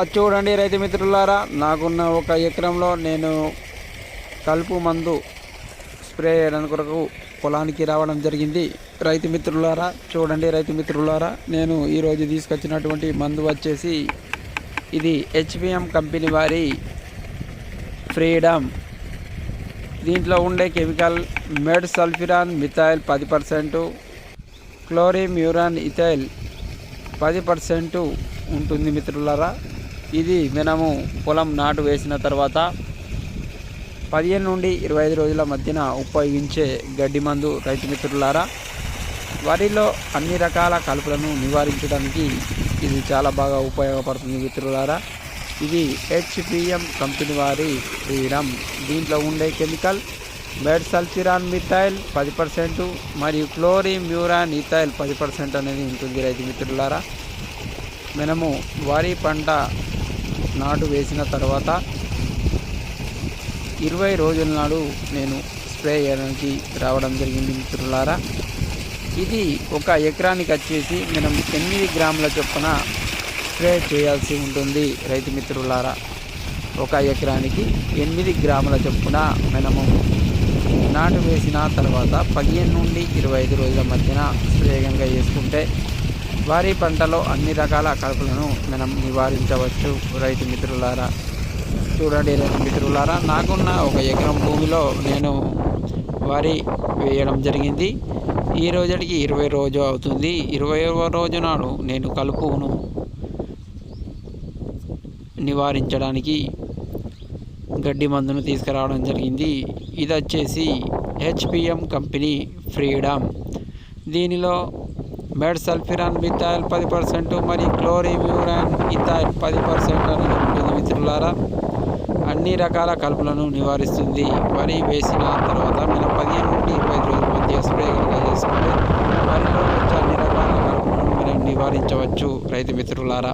అది చూడండి రైతు మిత్రులారా నాకున్న ఒక ఎకరంలో నేను కలుపు మందు స్ప్రే చేయడానికి కొరకు పొలానికి రావడం జరిగింది. రైతు మిత్రులారా చూడండి రైతు మిత్రులారా నేను ఈరోజు తీసుకొచ్చినటువంటి మందు వచ్చేసి ఇది హెచ్పిఎం కంపెనీ వారి ఫ్రీడమ్. దీంట్లో ఉండే కెమికల్ మెడ్ సల్ఫిరాన్ మిథైల్ పది పర్సెంటు క్లోరిమ్యూరాన్ ఇథైల్ పది పర్సెంటు ఉంటుంది మిత్రులారా. ఇది మనము పొలం నాటు వేసిన తర్వాత పదిహేను నుండి ఇరవై ఐదు రోజుల మధ్యన ఉపయోగించే గడ్డి మందు రైతు మిత్రులారా. వరిలో అన్ని రకాల కలుపులను నివారించడానికి ఇది చాలా బాగా ఉపయోగపడుతుంది మిత్రులారా. ఇది హెచ్పిఎం కంపెనీ వారి శ్రీరామ్ దీంట్లో ఉండే కెమికల్ మెడ్ సల్ఫిరాన్ మిథైల్ పది పర్సెంట్ మరియు క్లోరిమ్యూరాన్ ఇథైల్ పది పర్సెంట్ అనేది ఉంటుంది రైతు మిత్రులారా. మనము వరి పంట నాటు వేసిన తర్వాత ఇరవై రోజుల నాడు నేను స్ప్రే చేయడానికి రావడం జరిగింది మిత్రులారా. ఇది ఒక ఎకరానికి వచ్చేసి మనం ఎనిమిది గ్రాముల చొప్పున స్ప్రే చేయాల్సి ఉంటుంది రైతు మిత్రులారా. ఒక ఎకరానికి ఎనిమిది గ్రాముల చొప్పున మనము నాటు వేసిన తర్వాత పదిహేను నుండి ఇరవై ఐదు రోజుల మధ్యన స్ప్రేయంగా చేసుకుంటే వారి పంటలో అన్ని రకాల కలుపులను మనం నివారించవచ్చు. రైతు మిత్రులారా చూడండి రైతు మిత్రులారా నాకున్న ఒక ఎకరం భూమిలో నేను వరి వేయడం జరిగింది. ఈ రోజుకి ఇరవై రోజు అవుతుంది. ఇరవై రోజు నాడు నేను కలుపును నివారించడానికి గడ్డి మందును తీసుకురావడం జరిగింది. ఇది వచ్చేసి హెచ్పిఎం కంపెనీ ఫ్రీడమ్. దీనిలో మెడ్ సల్ఫిరాన్ మిథైల్ పది పర్సెంట్ మరియు క్లోరిమ్యూరాన్ ఇథాయిల్ పది పర్సెంట్ అనేది ఉంటుంది మిత్రులారా అన్ని రకాల కలుపులను నివారిస్తుంది. వరి వేసిన తర్వాత మనం పదిహేను నుండి ఇరవై ఐదు రోజుల మధ్య స్ప్రే కనుక చేసుకుంటే వరిలో వచ్చే అన్ని రకాల కలుపులను మనం నివారించవచ్చు రైతు మిత్రులారా.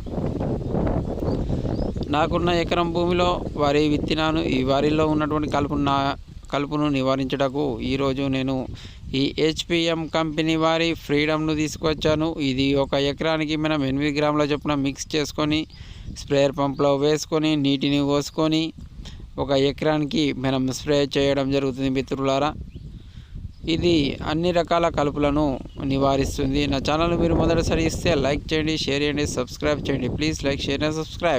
నాకున్న ఎకరం భూమిలో వరి విత్తనాను. ఈ వరిలో ఉన్నటువంటి కలుపు నా కలుపును నివారించుటకు ఈరోజు నేను ఈ హెచ్పిఎం కంపెనీ వారి ఫ్రీడమ్ను తీసుకొచ్చాను ఇది ఒక ఎకరానికి మనం ఎనిమిది గ్రాముల చొప్పున మిక్స్ చేసుకొని స్ప్రేయర్ పంప్లో వేసుకొని నీటిని పోసుకొని ఒక ఎకరానికి మనం స్ప్రే చేయడం జరుగుతుంది మిత్రులారా. ఇది అన్ని రకాల కలుపులను నివారిస్తుంది. నా ఛానల్ మీరు మొదటిసారి ఇస్తే లైక్ చేయండి షేర్ చేయండి సబ్స్క్రైబ్ చేయండి. Please like share and subscribe.